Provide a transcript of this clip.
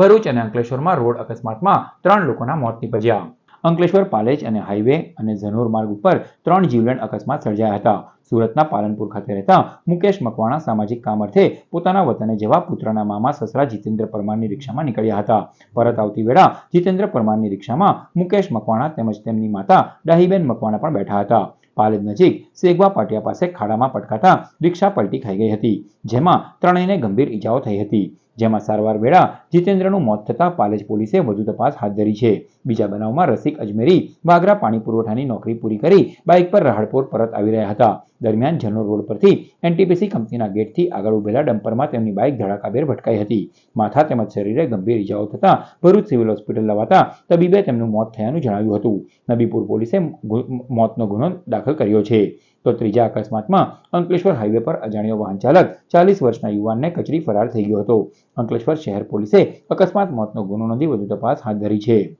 ભરૂચ અને અંકલેશ્વરમાં રોડ અકસ્માતમાં ત્રણ લોકોના મોત નીપજ્યા. અંકલેશ્વર પાલેજ અને હાઈવે અને ઝનોર માર્ગ ઉપર ત્રણ જીવલેણ અકસ્માત સર્જાયા હતા. સુરતના પાલનપુર ખાતે રહેતા મુકેશ મકવાણા સામાજિક કામ અર્થે પોતાના વતને જવા પુત્રના મામા સસરા જીતેન્દ્ર પરમારની રિક્ષામાં નીકળ્યા હતા. પરત આવતી વેળા જીતેન્દ્ર પરમારની રિક્ષામાં મુકેશ મકવાણા તેમજ તેમની માતા ડાહીબેન મકવાણા પણ બેઠા હતા. પાલેજ નજીક સેગવા પાટિયા પાસે ખાડામાં પટકાતા રિક્ષા પલટી ખાઈ ગઈ હતી, જેમાં ત્રણેયને ગંભીર ઈજાઓ થઈ હતી. જેમાં સારવાર વેળા જીતેન્દ્રનું મોત થતાં પાલેજ પોલીસે વધુ તપાસ હાથ ધરી છે. બીજા બનાવમાં રસિક અજમેરી વાગરા પાણી પુરવઠાની નોકરી પૂરી કરી બાઇક પર રાહડપોર પરત આવી રહ્યા હતા. દરમિયાન જનોર રોડ પરથી એનટીપીસી કંપનીના ગેટથી આગળ ઉભેલા ડમ્પરમાં તેમની બાઇક ધડાકાભેર ભટકાઈ હતી. માથા તેમજ શરીરે ગંભીર ઈજાઓ થતાં ભરૂચ સિવિલ હોસ્પિટલ લવાતા તબીબે તેમનું મોત થયાનું જણાવ્યું હતું. નબીપુર પોલીસે મોતનો ગુનો દાખલ કર્યો છે. તો ત્રીજા અકસ્માતમાં અંકલેશ્વર હાઈવે પર અજાણ્યો વાહન ચાલક ચાલીસ વર્ષના યુવાનને કચડી ફરાર થઈ ગયો હતો. અંકલેશ્વર શહેર પોલીસે અકસ્માત મોતનો ગુનો નોંધી વધુ તપાસ હાથ ધરી છે.